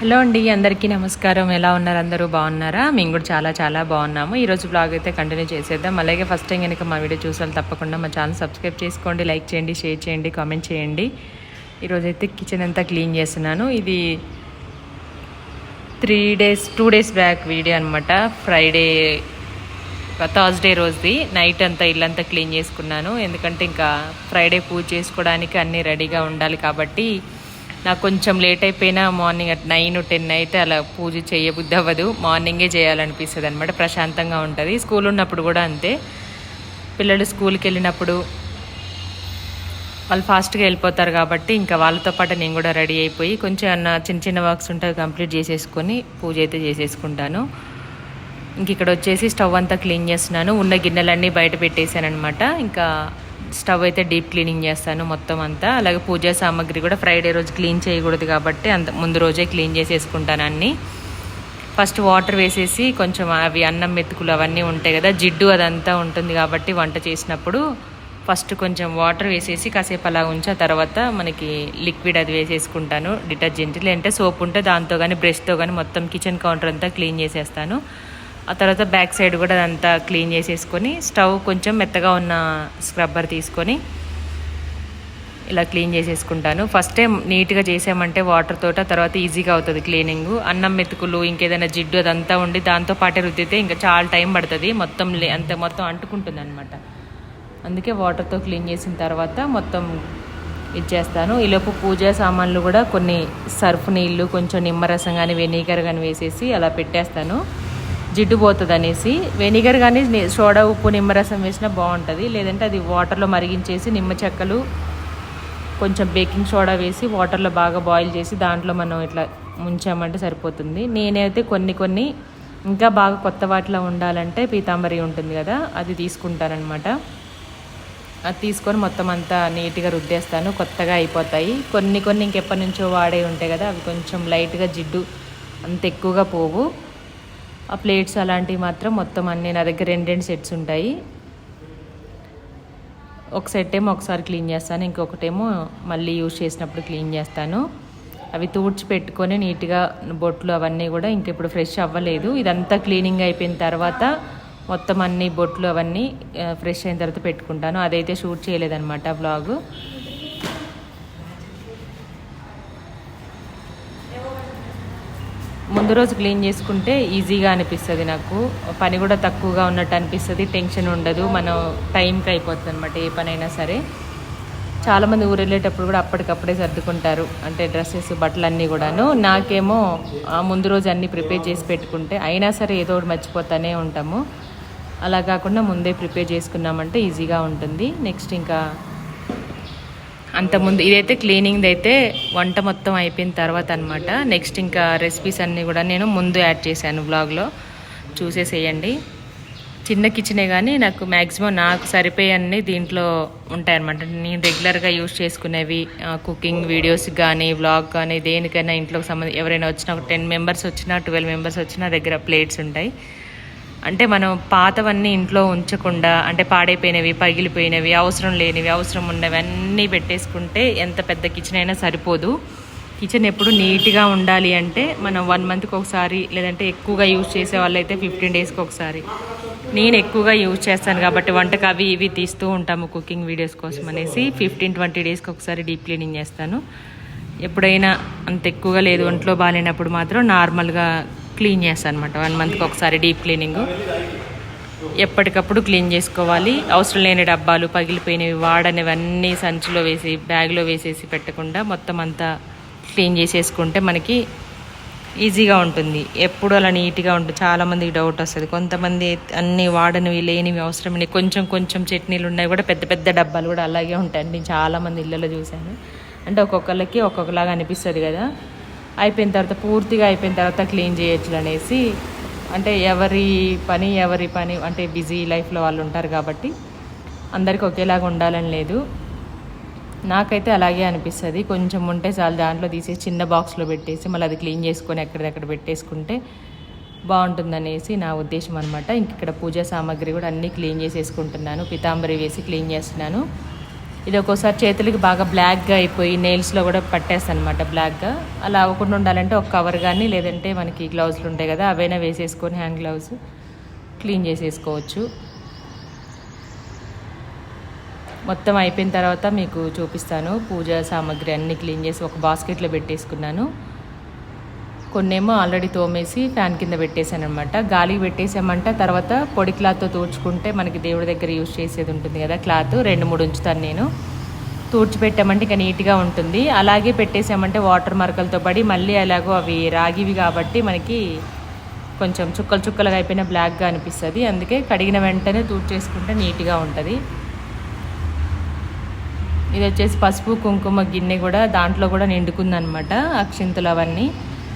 Hello అండి అందరికీ నమస్కారం. ఎలా ఉన్నారు? అందరూ బాగున్నారా? మేము కూడా చాలా చాలా బాగున్నాము. ఈరోజు బ్లాగ్ అయితే కంటిన్యూ చేసేద్దాం. అలాగే ఫస్ట్ టైం కనుక మా వీడియో చూసాను తప్పకుండా మా ఛానల్ సబ్స్క్రైబ్ చేసుకోండి లైక్ చేయండి షేర్ చేయండి కామెంట్ చేయండి. ఈరోజైతే కిచెన్ అంతా క్లీన్ చేస్తున్నాను. ఇది three days two days back video అనమాట ఫ్రైడే థర్స్డే రోజుది. నైట్ అంతా ఇల్లంతా క్లీన్ చేసుకున్నాను. ఎందుకంటే ఇంకా ఫ్రైడే పూజ చేసుకోవడానికి అన్నీ రెడీగా ఉండాలి కాబట్టి నాకు కొంచెం లేట్ అయిపోయినా మార్నింగ్ అట్ నైన్ టెన్ అయితే అలా పూజ చేయబుద్ధి అవ్వదు మార్నింగే చేయాలనిపిస్తుంది అనమాట ప్రశాంతంగా ఉంటుంది. స్కూల్ ఉన్నప్పుడు కూడా అంతే. పిల్లలు స్కూల్కి వెళ్ళినప్పుడు వాళ్ళు ఫాస్ట్గా వెళ్ళిపోతారు కాబట్టి ఇంకా వాళ్ళతో పాటు నేను కూడా రెడీ అయిపోయి కొంచెం అన్న చిన్న చిన్న వర్క్స్ ఉంటాయి కంప్లీట్ చేసేసుకొని పూజ అయితే చేసేసుకుంటాను. ఇంక ఇక్కడ వచ్చేసి స్టవ్ అంతా క్లీన్ చేస్తున్నాను. ఉన్న గిన్నెలన్నీ బయట పెట్టేశాను అనమాట ఇంకా స్టవ్ అయితే డీప్ క్లీనింగ్ చేస్తాను మొత్తం అంతా. అలాగే పూజా సామాగ్రి కూడా ఫ్రైడే రోజు క్లీన్ చేయకూడదు కాబట్టి అంత ముందు రోజే క్లీన్ చేసేసుకుంటాను అన్నీ. ఫస్ట్ వాటర్ వేసేసి కొంచెం అవి అన్నం మెతుకులు అవన్నీ ఉంటాయి కదా జిడ్డు అదంతా ఉంటుంది కాబట్టి వంట చేసినప్పుడు ఫస్ట్ కొంచెం వాటర్ వేసేసి కాసేపు అలా ఉంచి ఆ తర్వాత మనకి లిక్విడ్ అది వేసేసుకుంటాను డిటర్జెంట్. లేదంటే సోప్ ఉంటే దాంతో కానీ బ్రష్తో కానీ మొత్తం కిచెన్ కౌంటర్ అంతా క్లీన్ చేసేస్తాను. ఆ తర్వాత బ్యాక్ సైడ్ కూడా అదంతా క్లీన్ చేసేసుకొని స్టవ్ కొంచెం మెత్తగా ఉన్న స్క్రబ్బర్ తీసుకొని ఇలా క్లీన్ చేసేసుకుంటాను. ఫస్ట్ టైం నీట్గా చేసామంటే వాటర్ తోట తర్వాత ఈజీగా అవుతుంది క్లీనింగ్. అన్నం మెతుకులు ఇంకేదైనా జిడ్డు అదంతా ఉండి దాంతో పాటే రుద్దితే ఇంకా చాలా టైం పడుతుంది. మొత్తం లే అంత మొత్తం అంటుకుంటుంది అనమాట అందుకే వాటర్తో క్లీన్ చేసిన తర్వాత మొత్తం ఇచ్చేస్తాను ఈలోపు పూజా సామాన్లు కూడా కొన్ని సర్ఫ్ నీళ్ళు కొంచెం నిమ్మరసం కానీ వెనీగర్ కానీ వేసేసి అలా పెట్టేస్తాను. జిడ్డు పోతుంది అనేసి వెనిగర్ కానీ సోడా ఉప్పు నిమ్మరసం వేసినా బాగుంటుంది లేదంటే అది వాటర్లో మరిగించేసి నిమ్మ చెక్కలు కొంచెం బేకింగ్ సోడా వేసి వాటర్లో బాగా బాయిల్ చేసి దాంట్లో మనం ఇట్లా ముంచామంటే సరిపోతుంది. నేనైతే కొన్ని కొన్ని ఇంకా బాగా కొత్త వాటిలో ఉండాలంటే పీతాంబరి ఉంటుంది కదా అది తీసుకుంటానమాట అది తీసుకొని మొత్తం అంతా నీట్గా రుద్దేస్తాను. కొత్తగా అయిపోతాయి. కొన్ని కొన్ని ఇంకెప్పటి నుంచో వాడే ఉంటాయి కదా అవి కొంచెం లైట్గా జిడ్డు అంత ఎక్కువగా పోవు. ఆ ప్లేట్స్ అలాంటివి మాత్రం మొత్తం అన్నీ నా దగ్గర రెండు రెండు సెట్స్ ఉంటాయి. ఒక సెట్ ఏమో ఒకసారి క్లీన్ చేస్తాను ఇంకొకటేమో మళ్ళీ యూజ్ చేసినప్పుడు క్లీన్ చేస్తాను. అవి తూడ్చి పెట్టుకొని నీట్గా బొట్లు అవన్నీ కూడా ఇంక ఇప్పుడు ఫ్రెష్ అవ్వలేదు. ఇదంతా క్లీనింగ్ అయిపోయిన తర్వాత మొత్తం అన్ని బొట్లు అవన్నీ ఫ్రెష్ అయిన తర్వాత పెట్టుకుంటాను. అదైతే షూట్ చేయలేదన్నమాట బ్లాగు ముందు రోజు క్లీన్ చేసుకుంటే ఈజీగా అనిపిస్తుంది నాకు. పని కూడా తక్కువగా ఉన్నట్టు అనిపిస్తుంది టెన్షన్ ఉండదు మనం టైంకి అయిపోతుంది అనమాట ఏ పనైనా సరే. చాలామంది ఊరు వెళ్ళేటప్పుడు కూడా అప్పటికప్పుడే సర్దుకుంటారు అంటే డ్రెస్సెస్ బట్టలు అన్నీ కూడాను. నాకేమో ఆ ముందు రోజు అన్నీ ప్రిపేర్ చేసి పెట్టుకుంటే అయినా సరే ఏదో ఒకటి మర్చిపోతానే ఉంటాము. అలా కాకుండా ముందే ప్రిపేర్ చేసుకున్నామంటే ఈజీగా ఉంటుంది. నెక్స్ట్ ఇంకా అంతకుముందు ఇదైతే క్లీనింగ్ అయితే వంట మొత్తం అయిపోయిన తర్వాత అనమాట నెక్స్ట్ ఇంకా రెసిపీస్ అన్నీ కూడా నేను ముందు యాడ్ చేశాను బ్లాగ్లో చూసేసేయండి. చిన్న కిచెనే కానీ నాకు మ్యాక్సిమం నాకు సరిపోయన్నీ దీంట్లో ఉంటాయన్నమాట. నేను రెగ్యులర్గా యూస్ చేసుకునేవి కుకింగ్ వీడియోస్ కానీ వ్లాగ్ కానీ దేనికైనా ఇంట్లోకి సంబంధించి ఎవరైనా వచ్చినా ఒక టెన్ మెంబర్స్ వచ్చినా ట్వెల్వ్ మెంబర్స్ వచ్చినా దగ్గర ప్లేట్స్ ఉంటాయి. అంటే మనం పాతవన్నీ ఇంట్లో ఉంచకుండా అంటే పాడైపోయినవి పగిలిపోయినవి అవసరం లేనివి అవసరం ఉన్నవి అన్నీ పెట్టేసుకుంటే ఎంత పెద్ద కిచెన్ అయినా సరిపోదు. కిచెన్ ఎప్పుడు నీట్గా ఉండాలి అంటే మనం వన్ మంత్కి ఒకసారి లేదంటే ఎక్కువగా యూజ్ చేసే వాళ్ళైతే ఫిఫ్టీన్ డేస్కి ఒకసారి. నేను ఎక్కువగా యూజ్ చేస్తాను కాబట్టి వంటకు అవి ఇవి తీస్తూ ఉంటాము కుకింగ్ వీడియోస్ కోసం అనేసి ఫిఫ్టీన్ ట్వంటీ డేస్కి ఒకసారి డీప్ క్లీనింగ్ చేస్తాను. ఎప్పుడైనా అంత ఎక్కువగా లేదు ఒంట్లో బాగాలేనప్పుడు మాత్రం నార్మల్గా క్లీన్ చేస్తాను అనమాట వన్ మంత్కి ఒకసారి డీప్ క్లీనింగ్ ఎప్పటికప్పుడు క్లీన్ చేసుకోవాలి. అవసరం లేని డబ్బాలు పగిలిపోయినవి వాడనివన్నీ సంచిలో వేసి బ్యాగ్లో వేసేసి పెట్టకుండా మొత్తం అంతా క్లీన్ చేసేసుకుంటే మనకి ఈజీగా ఉంటుంది. ఎప్పుడు అలా నీట్గా ఉంటుంది చాలామందికి డౌట్ వస్తుంది. కొంతమంది అన్ని వాడనివి లేనివి అవసరమని కొంచెం కొంచెం చట్నీలు ఉన్నాయి కూడా పెద్ద పెద్ద డబ్బాలు కూడా అలాగే ఉంటాయండి. చాలామంది ఇళ్ళలో చూశాను. అంటే ఒక్కొక్కరికి ఒక్కొక్కలాగా అనిపిస్తుంది కదా. అయిపోయిన తర్వాత పూర్తిగా అయిపోయిన తర్వాత క్లీన్ చేయొచ్చు అనేసి అంటే ఎవరి పని ఎవరి పని అంటే బిజీ లైఫ్లో వాళ్ళు ఉంటారు కాబట్టి అందరికీ ఒకేలాగా ఉండాలని లేదు. నాకైతే అలాగే అనిపిస్తుంది. కొంచెం ఉంటే చాలు దాంట్లో తీసేసి చిన్న బాక్స్లో పెట్టేసి మళ్ళీ అది క్లీన్ చేసుకొని ఎక్కడిదక్కడ పెట్టేసుకుంటే బాగుంటుందనేసి నా ఉద్దేశం అనమాట ఇంక ఇక్కడ పూజా సామాగ్రి కూడా అన్నీ క్లీన్ చేసేసుకుంటున్నాను. పితాంబరి వేసి క్లీన్ చేస్తున్నాను. ఇది ఒక్కోసారి చేతులకి బాగా బ్లాక్గా అయిపోయి నెయిల్స్లో కూడా పట్టేస్తాను అనమాట బ్లాక్గా అలా అవ్వకుండా ఉండాలంటే ఒక కవర్ కానీ లేదంటే మనకి గ్లౌజులు ఉంటాయి కదా అవైనా వేసేసుకొని హ్యాండ్ గ్లౌజ్ క్లీన్ చేసేసుకోవచ్చు. మొత్తం అయిపోయిన తర్వాత మీకు చూపిస్తాను పూజా సామాగ్రి అన్నీ క్లీన్ చేసి ఒక బాస్కెట్లో పెట్టేసుకున్నాను. కొన్నేమో ఆల్రెడీ తోమేసి ఫ్యాన్ కింద పెట్టేశాను అనమాట గాలికి పెట్టేసామంట తర్వాత పొడి క్లాత్తో తూడ్చుకుంటే మనకి దేవుడి దగ్గర యూజ్ చేసేది ఉంటుంది కదా క్లాత్ రెండు మూడు ఉంచుతాను నేను. తూడ్చిపెట్టామంటే ఇంకా నీట్గా ఉంటుంది. అలాగే పెట్టేసామంటే వాటర్ మరకలతో పడి మళ్ళీ అలాగో అవి రాగివి కాబట్టి మనకి కొంచెం చుక్కలు చుక్కలుగా అయిపోయిన బ్లాక్గా అనిపిస్తుంది. అందుకే కడిగిన వెంటనే తూడ్చేసుకుంటే నీట్గా ఉంటుంది. ఇది వచ్చేసి పసుపు కుంకుమ గిన్నె కూడా దాంట్లో కూడా నిండుకుందనమాట అక్షింతలు అవన్నీ.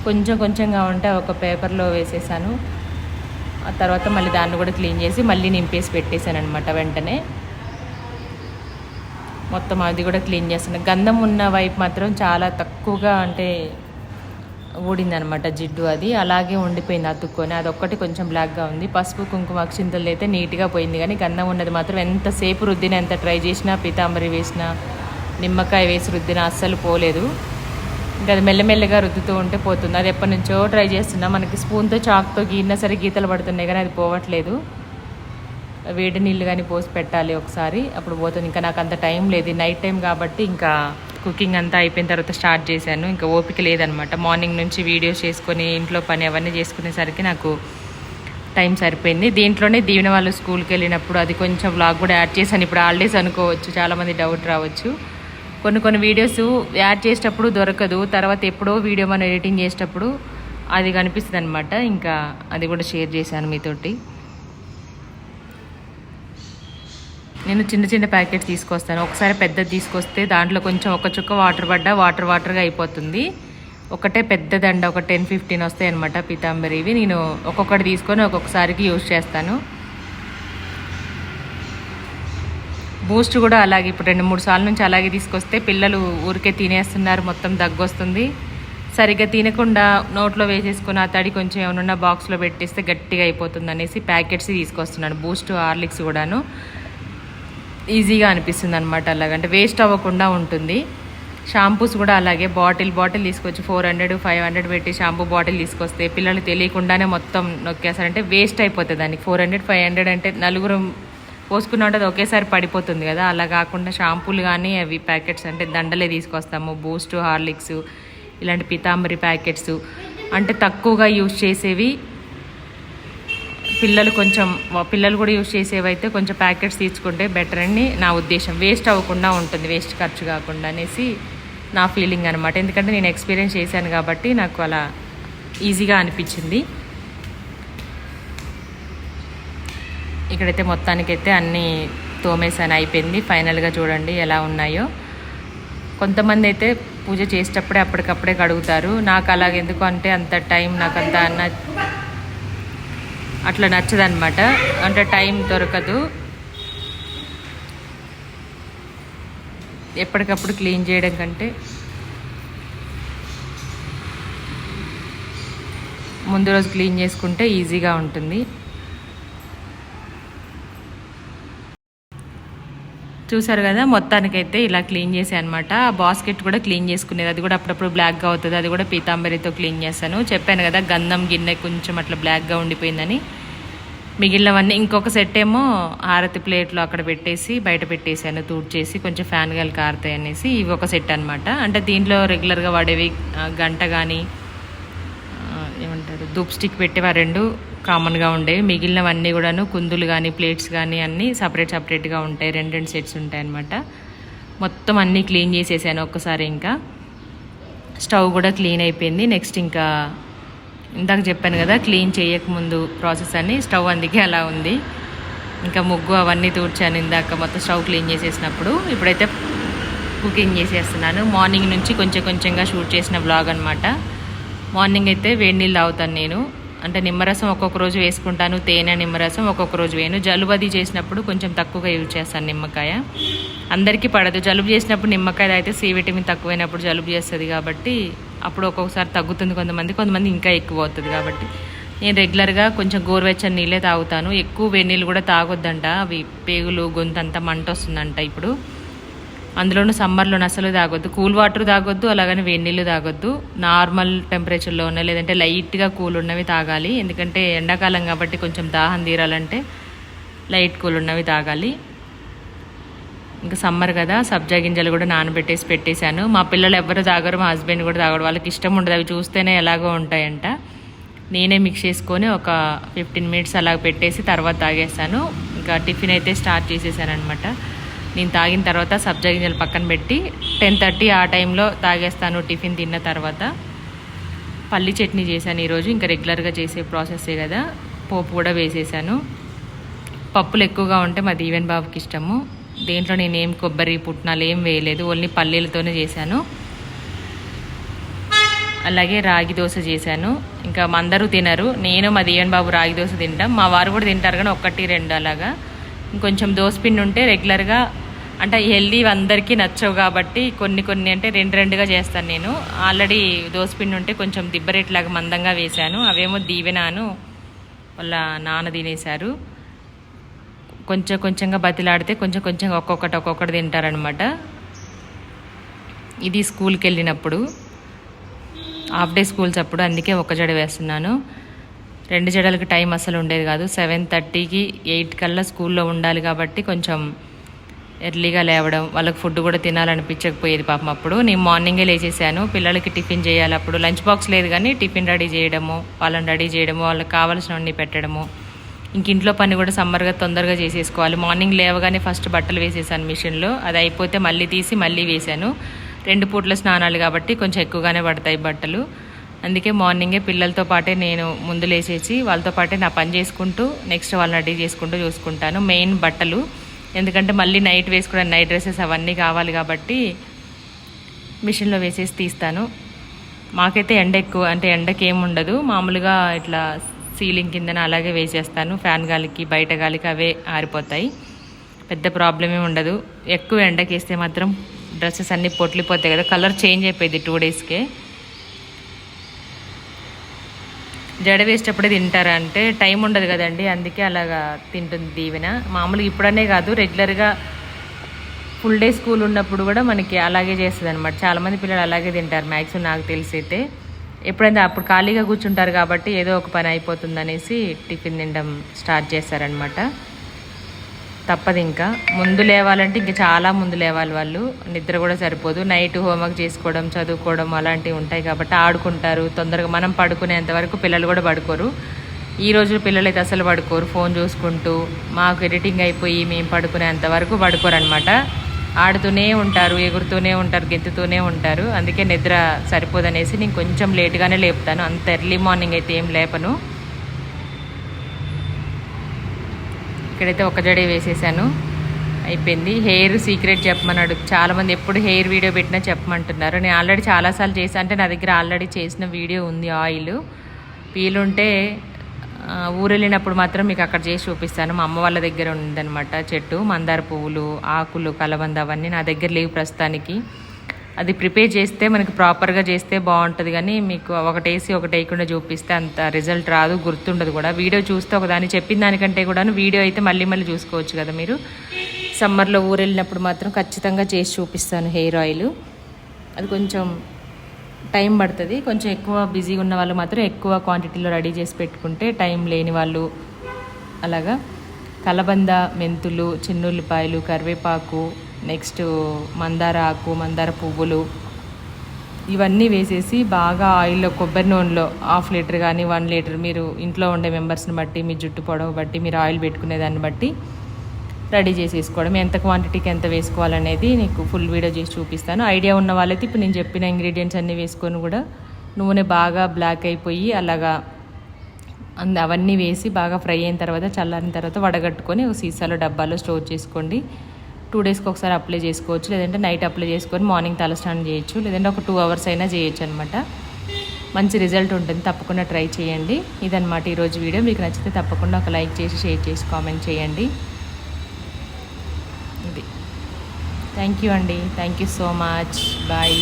కొంచెం కొంచెంగా ఉంటే ఒక పేపర్లో వేసేసాను. ఆ తర్వాత మళ్ళీ దాన్ని కూడా క్లీన్ చేసి మళ్ళీ నింపేసి పెట్టేశాను అనమాట వెంటనే. మొత్తం అది కూడా క్లీన్ చేస్తాను. గంధం ఉన్న వైపు మాత్రం చాలా తక్కువగా అంటే ఊడిందనమాట జిడ్డు అది. అలాగే ఉండిపోయింది అతుక్కొని. అదొక్కటి కొంచెం బ్లాక్గా ఉంది. పసుపు కుంకుమ అక్షింతలు అయితే నీట్గా పోయింది. కానీ గంధం ఉన్నది మాత్రం ఎంతసేపు రుద్దినా ఎంత ట్రై చేసినా పీతాంబరి వేసినా నిమ్మకాయ వేసి రుద్దినా అస్సలు పోలేదు. ఇంకా అది మెల్లమెల్లగా రుద్దుతూ ఉంటే పోతుంది. అది ఎప్పటి నుంచో ట్రై చేస్తున్నా. మనకి స్పూన్తో చాక్తో గీరినా సరే గీతలు పడుతున్నాయి కానీ అది పోవట్లేదు. వేడి నీళ్ళు కానీ పోసి పెట్టాలి ఒకసారి. అప్పుడు పోతుంది. ఇంకా నాకు అంత టైం లేదు. నైట్ టైం కాబట్టి ఇంకా కుకింగ్ అంతా అయిపోయిన తర్వాత స్టార్ట్ చేశాను. ఇంకా ఓపిక లేదనమాట మార్నింగ్ నుంచి వీడియోస్ చేసుకొని ఇంట్లో పని అవన్నీ చేసుకునేసరికి నాకు టైం సరిపోయింది. దీంట్లోనే దీవెన వాళ్ళు స్కూల్కి వెళ్ళినప్పుడు అది కొంచెం వ్లాగ్ కూడా యాడ్ చేశాను. ఇప్పుడు హాలిడేస్ అనుకోవచ్చు. చాలామంది డౌట్ రావచ్చు. కొన్ని కొన్ని వీడియోస్ యాడ్ చేసేటప్పుడు దొరకదు తర్వాత ఎప్పుడో వీడియో మనం ఎడిటింగ్ చేసేటప్పుడు అది కనిపిస్తుంది అనమాట ఇంకా అది కూడా షేర్ చేశాను మీతోటి. నేను చిన్న చిన్న ప్యాకెట్స్ తీసుకొస్తాను. ఒకసారి పెద్దది తీసుకొస్తే దాంట్లో కొంచెం ఒక చుక్క వాటర్ పడ్డా వాటర్ వాటర్గా అయిపోతుంది. ఒకటే పెద్దదండ ఒక టెన్ ఫిఫ్టీన్ వస్తాయి అనమాట పీతాంబరి ఇవి నేను ఒక్కొక్కటి తీసుకొని ఒక్కొక్కసారికి యూజ్ చేస్తాను. బూస్ట్ కూడా అలాగే ఇప్పుడు రెండు మూడు సార్లు నుంచి అలాగే తీసుకొస్తే పిల్లలు ఊరికే తినేస్తున్నారు మొత్తం దగ్గొస్తుంది. సరిగ్గా తినకుండా నోట్లో వేసేసుకుని ఆ తడి కొంచెం ఏమైనా బాక్స్లో పెట్టేస్తే గట్టిగా అయిపోతుంది అనేసి ప్యాకెట్స్ తీసుకొస్తున్నాను బూస్ట్ హార్లిక్స్ కూడాను. ఈజీగా అనిపిస్తుంది అనమాట అలాగంటే వేస్ట్ అవ్వకుండా ఉంటుంది. షాంపూస్ కూడా అలాగే బాటిల్ బాటిల్ తీసుకొచ్చి ఫోర్ హండ్రెడ్ ఫైవ్ హండ్రెడ్ పెట్టి షాంపూ బాటిల్ తీసుకొస్తే పిల్లలు తెలియకుండానే మొత్తం నొక్కేస్తారంటే వేస్ట్ అయిపోతుంది దానికి. ఫోర్ హండ్రెడ్ ఫైవ్ హండ్రెడ్ అంటే నలుగురు పోసుకున్న అది ఒకేసారి పడిపోతుంది కదా. అలా కాకుండా షాంపూలు కానీ అవి ప్యాకెట్స్ అంటే దండలే తీసుకొస్తాము. బూస్ట్ హార్లిక్స్ ఇలాంటి పితాంబరి ప్యాకెట్స్ అంటే తక్కువగా యూజ్ చేసేవి పిల్లలు కొంచెం పిల్లలు కూడా యూజ్ చేసేవి అయితే కొంచెం ప్యాకెట్స్ తీసుకుంటే బెటర్ అని నా ఉద్దేశం. వేస్ట్ అవ్వకుండా ఉంటుంది వేస్ట్ ఖర్చు కాకుండా అనేసి నా ఫీలింగ్ అనమాట ఎందుకంటే నేను ఎక్స్పీరియన్స్ చేశాను కాబట్టి నాకు అలా ఈజీగా అనిపించింది. ఇక్కడైతే మొత్తానికైతే అన్నీ తోమేసాను అయిపోయింది. ఫైనల్గా చూడండి ఎలా ఉన్నాయో. కొంతమంది అయితే పూజ చేసేటప్పుడే అప్పటికప్పుడే కడుగుతారు. నాకు అలాగ ఎందుకు అంటే అంత టైం నాకు అంత అన్న అట్లా నచ్చదనమాట అంటే టైం దొరకదు. ఎప్పటికప్పుడు క్లీన్ చేయడం కంటే ముందు రోజు క్లీన్ చేసుకుంటే ఈజీగా ఉంటుంది. చూసారు కదా మొత్తానికైతే ఇలా క్లీన్ చేసాను అనమాట ఆ బాస్కెట్ కూడా క్లీన్ చేసుకునేది. అది కూడా అప్పుడప్పుడు బ్లాక్గా అవుతుంది. అది కూడా పీతాంబరితో క్లీన్ చేస్తాను. చెప్పాను కదా గంధం గిన్నె కొంచెం అట్లా బ్లాక్గా ఉండిపోయిందని. మిగిలినవన్నీ ఇంకొక సెట్ ఏమో హారతి ప్లేట్లో అక్కడ పెట్టేసి బయట పెట్టేసాను తూడ్చేసి కొంచెం ఫ్యాన్ గాలి కారుతాయి అనేసి ఇవి ఒక సెట్ అనమాట అంటే దీంట్లో రెగ్యులర్గా వాడేవి గంట కానీ ఏమంటారు ధూప్ స్టిక్ పెట్టేవారు రెండు. కామన్గా ఉండేవి. మిగిలినవన్నీ కూడాను కుందులు కానీ ప్లేట్స్ కానీ అన్నీ సపరేట్ సపరేట్గా ఉంటాయి. రెండు రెండు సెట్స్ ఉంటాయి అన్నమాట. మొత్తం అన్నీ క్లీన్ చేసేసాను ఒక్కసారి ఇంకా. స్టవ్ కూడా క్లీన్ అయిపోయింది. నెక్స్ట్ ఇంకా ఇందాక చెప్పాను కదా క్లీన్ చేయకముందు ప్రాసెస్ అని స్టవ్ అందుకే అలా ఉంది. ఇంకా ముగ్గు అవన్నీ తూడ్చాను ఇందాక మొత్తం స్టవ్ క్లీన్ చేసేసినప్పుడు. ఇప్పుడైతే కుకింగ్ చేసేస్తున్నాను. మార్నింగ్ నుంచి కొంచెం కొంచెంగా షూట్ చేసిన బ్లాగ్ అనమాట మార్నింగ్ అయితే వేడి నీళ్ళు తాగుతాను నేను. అంటే నిమ్మరసం ఒక్కొక్క రోజు వేసుకుంటాను తేనె నిమ్మరసం ఒక్కొక్క రోజు వేయను. జలుబు అది చేసినప్పుడు కొంచెం తక్కువగా యూజ్ చేస్తాను నిమ్మకాయ. అందరికీ పడదు. జలుబు చేసినప్పుడు నిమ్మకాయ అయితే సి విటమిన్ తక్కువైనప్పుడు జలుబు చేస్తుంది కాబట్టి అప్పుడు ఒక్కొక్కసారి తగ్గుతుంది కొంతమంది కొంతమంది ఇంకా ఎక్కువ అవుతుంది కాబట్టి. నేను రెగ్యులర్గా కొంచెం గోరువెచ్చని నీళ్ళే తాగుతాను. ఎక్కువ వేడి నీళ్ళు కూడా తాగొద్దంట. అవి పేగులు గొంతంతా మంట వస్తుందంట ఇప్పుడు. అందులోనూ సమ్మర్లోనే అసలు తాగొద్దు కూల్ వాటర్ తాగొద్దు అలాగని వేడి నీళ్ళు తాగొద్దు. నార్మల్ టెంపరేచర్లో ఉన్న లేదంటే లైట్గా కూల్ ఉన్నవి తాగాలి. ఎందుకంటే ఎండాకాలం కాబట్టి కొంచెం దాహం తీరాలంటే లైట్ కూల్ ఉన్నవి తాగాలి. ఇంకా సమ్మర్ కదా సబ్జా గింజలు కూడా నానబెట్టేసి పెట్టేశాను. మా పిల్లలు ఎవరు తాగరు మా హస్బెండ్ కూడా తాగడు. వాళ్ళకి ఇష్టం ఉండదు అవి చూస్తేనే ఎలాగో ఉంటాయంట. నేనే మిక్స్ చేసుకొని ఒక ఫిఫ్టీన్ మినిట్స్ అలా పెట్టేసి తర్వాత తాగేస్తాను ఇంకా టిఫిన్ అయితే స్టార్ట్ చేసేసాను అనమాట నేను తాగిన తర్వాత సబ్జా గింజలు పక్కన పెట్టి టెన్ థర్టీ ఆ టైంలో తాగేస్తాను టిఫిన్ తిన్న తర్వాత. పల్లి చట్నీ చేశాను ఈరోజు ఇంకా రెగ్యులర్గా చేసే ప్రాసెస్సే కదా. పోపు కూడా వేసేసాను. పప్పులు ఎక్కువగా ఉంటే మా దీవెన్ బాబుకి ఇష్టము. దేంట్లో నేను ఏం కొబ్బరి పుట్నాలు ఏం వేయలేదు ఓన్లీ పల్లీలతోనే చేశాను. అలాగే రాగి దోశ చేశాను. ఇంకా అందరూ తినరు. నేను మా దీవెన్ బాబు రాగి దోశ తింటాం. మా వారు కూడా తింటారు కానీ ఒకటి రెండు అలాగా. ఇంకొంచెం దోశ పిండి ఉంటే రెగ్యులర్గా అంటే హెల్దీ అందరికీ నచ్చవు కాబట్టి కొన్ని కొన్ని అంటే రెండు రెండుగా చేస్తాను నేను. ఆల్రెడీ దోసపిండి ఉంటే కొంచెం దిబ్బరేట్లాగా మందంగా వేశాను. అవేమో దీవెనాను వాళ్ళ నాన్న తినేశారు. కొంచెం కొంచెంగా బతిలాడితే కొంచెం కొంచెంగా ఒక్కొక్కటి ఒక్కొక్కటి తింటారనమాట ఇది స్కూల్కి వెళ్ళినప్పుడు. హాఫ్ డే స్కూల్స్ అప్పుడు అందుకే ఒక జడ వేస్తున్నాను. రెండు జడలకు టైం అసలు ఉండేది కాదు. సెవెన్ థర్టీకి ఎయిట్ కల్లా స్కూల్లో ఉండాలి కాబట్టి కొంచెం ఎర్లీగా లేవడం వాళ్ళకి ఫుడ్ కూడా తినాలనిపించకపోయేది పాపం అప్పుడు. నేను మార్నింగే లేచేసాను పిల్లలకి టిఫిన్ చేయాలి అప్పుడు. లంచ్ బాక్స్ లేదు కానీ టిఫిన్ రెడీ చేయడము వాళ్ళని రెడీ చేయడము వాళ్ళకి కావాల్సినవన్నీ పెట్టడము. ఇంక ఇంట్లో పని కూడా సమ్మర్గా తొందరగా చేసేసుకోవాలి. మార్నింగ్ లేవగానే ఫస్ట్ బట్టలు వేసేసాను మిషన్లో. అది అయిపోతే మళ్ళీ తీసి మళ్ళీ వేసాను రెండు పూట్ల స్నానాలు కాబట్టి కొంచెం ఎక్కువగానే పడతాయి బట్టలు. అందుకే మార్నింగే పిల్లలతో పాటే నేను ముందు లేచేసి వాళ్ళతో పాటే నా పని చేసుకుంటూ నెక్స్ట్ వాళ్ళని రెడీ చేసుకుంటూ చూసుకుంటాను. మెయిన్ బట్టలు ఎందుకంటే మళ్ళీ నైట్ వేసుకున్న నైట్ డ్రెస్సెస్ అవన్నీ కావాలి కాబట్టి మిషన్లో వేసేసి తీస్తాను. మాకైతే ఎండ ఎక్కువ అంటే ఎండకి ఉండదు. మామూలుగా ఇట్లా సీలింగ్ కిందన అలాగే వేసేస్తాను. ఫ్యాన్ గాలికి బయట గాలికి అవే ఆరిపోతాయి. పెద్ద ప్రాబ్లమే ఉండదు. ఎక్కువ ఎండకి వేస్తే మాత్రం డ్రెస్సెస్ అన్నీ పొట్లిపోతాయి కదా. కలర్ చేంజ్ అయిపోయింది టూ డేస్కే. జడ వేసేటప్పుడే తింటారా అంటే టైం ఉండదు కదండి అందుకే అలాగా తింటుంది దీవెన. మామూలుగా ఇప్పుడనే కాదు రెగ్యులర్గా ఫుల్ డే స్కూల్ ఉన్నప్పుడు కూడా మనకి అలాగే చేస్తుంది అనమాట చాలామంది పిల్లలు అలాగే తింటారు మ్యాక్సిమం నాకు తెలిసి అయితే ఎప్పుడైతే అప్పుడు ఖాళీగా కూర్చుంటారు కాబట్టి ఏదో ఒక పని అయిపోతుంది అనేసి టిఫిన్ తినడం స్టార్ట్ చేశారనమాట తప్పదు ఇంకా. ముందు లేవాలంటే ఇంకా చాలా ముందు లేవాలి వాళ్ళు. నిద్ర కూడా సరిపోదు. నైట్ హోంవర్క్ చేసుకోవడం చదువుకోవడం అలాంటివి ఉంటాయి కాబట్టి ఆడుకుంటారు. తొందరగా మనం పడుకునేంత వరకు పిల్లలు కూడా పడుకోరు. ఈ రోజు పిల్లలు అయితే అసలు పడుకోరు. ఫోన్ చూసుకుంటూ మాకు ఎడిటింగ్ అయిపోయి మేము పడుకునేంత వరకు పడుకోరు అనమాట ఆడుతూనే ఉంటారు ఎగురుతూనే ఉంటారు గెంతుతూనే ఉంటారు. అందుకే నిద్ర సరిపోదనేసి నేను కొంచెం లేట్గానే లేపుతాను. అంత ఎర్లీ మార్నింగ్ అయితే ఏం లేపను. ఇక్కడైతే ఒక జడే వేసేసాను. అయిపోయింది. హెయిర్ సీక్రెట్ చెప్పమన్నాడు. చాలామంది ఎప్పుడు హెయిర్ వీడియో పెట్టినా చెప్పమంటున్నారు. నేను ఆల్రెడీ చాలాసార్లు చేశాను అంటే నా దగ్గర ఆల్రెడీ చేసిన వీడియో ఉంది ఆయిల్. వీలుంటే ఊరెళ్ళినప్పుడు ఊరు వెళ్ళినప్పుడు మాత్రం మీకు అక్కడ చేసి చూపిస్తాను. మా అమ్మ వాళ్ళ దగ్గర ఉందన్నమాట చెట్టు. మందార పువ్వులు ఆకులు కలబంద అవన్నీ నా దగ్గర లేవు ప్రస్తుతానికి. అది ప్రిపేర్ చేస్తే మనకి ప్రాపర్గా చేస్తే బాగుంటుంది కానీ మీకు ఒకటేసి ఒకటి వేయకుండా చూపిస్తే అంత రిజల్ట్ రాదు గుర్తుండదు కూడా. వీడియో చూస్తే ఒకదాన్ని చెప్పిన దానికంటే కూడా వీడియో అయితే మళ్ళీ మళ్ళీ చూసుకోవచ్చు కదా మీరు. సమ్మర్లో ఊరు వెళ్ళినప్పుడు మాత్రం ఖచ్చితంగా చేసి చూపిస్తాను హెయిర్ ఆయిల్. అది కొంచెం టైం పడుతుంది. కొంచెం ఎక్కువ బిజీగా ఉన్న వాళ్ళు మాత్రం ఎక్కువ క్వాంటిటీలో రెడీ చేసి పెట్టుకుంటే టైం లేని వాళ్ళు అలాగా. కలబంద మెంతులు చిన్నుల్లిపాయలు కరివేపాకు నెక్స్ట్ మందార ఆకు మందార పువ్వులు ఇవన్నీ వేసేసి బాగా ఆయిల్లో కొబ్బరి నూనెలో హాఫ్ లీటర్ కానీ వన్ లీటర్ మీరు ఇంట్లో ఉండే మెంబర్స్ని బట్టి మీ జుట్టు పొడవు బట్టి మీరు ఆయిల్ పెట్టుకునే దాన్ని బట్టి రెడీ చేసేసుకోవడం. ఎంత క్వాంటిటీకి ఎంత వేసుకోవాలనేది నీకు ఫుల్ వీడియో చేసి చూపిస్తాను. ఐడియా ఉన్న వాళ్ళైతే ఇప్పుడు నేను చెప్పిన ఇంగ్రీడియంట్స్ అన్నీ వేసుకొని కూడా నూనె బాగా బ్లాక్ అయిపోయి అలాగా అంద అవన్నీ వేసి బాగా ఫ్రై అయిన తర్వాత చల్లారిన తర్వాత వడగట్టుకొని ఒక సీసాలో డబ్బాలో స్టోర్ చేసుకోండి. టూ డేస్కి ఒకసారి అప్లై చేసుకోవచ్చు లేదంటే నైట్ అప్లై చేసుకొని మార్నింగ్ తలస్నానం చేయొచ్చు లేదంటే ఒక టూ అవర్స్ అయినా చేయొచ్చు అనమాట మంచి రిజల్ట్ ఉంటుంది తప్పకుండా ట్రై చేయండి. ఇదనమాట ఈరోజు వీడియో. మీకు నచ్చితే తప్పకుండా ఒక లైక్ చేసి షేర్ చేసి కామెంట్ చేయండి. ఇది. థ్యాంక్ యూ అండి. Thank you so much. Bye.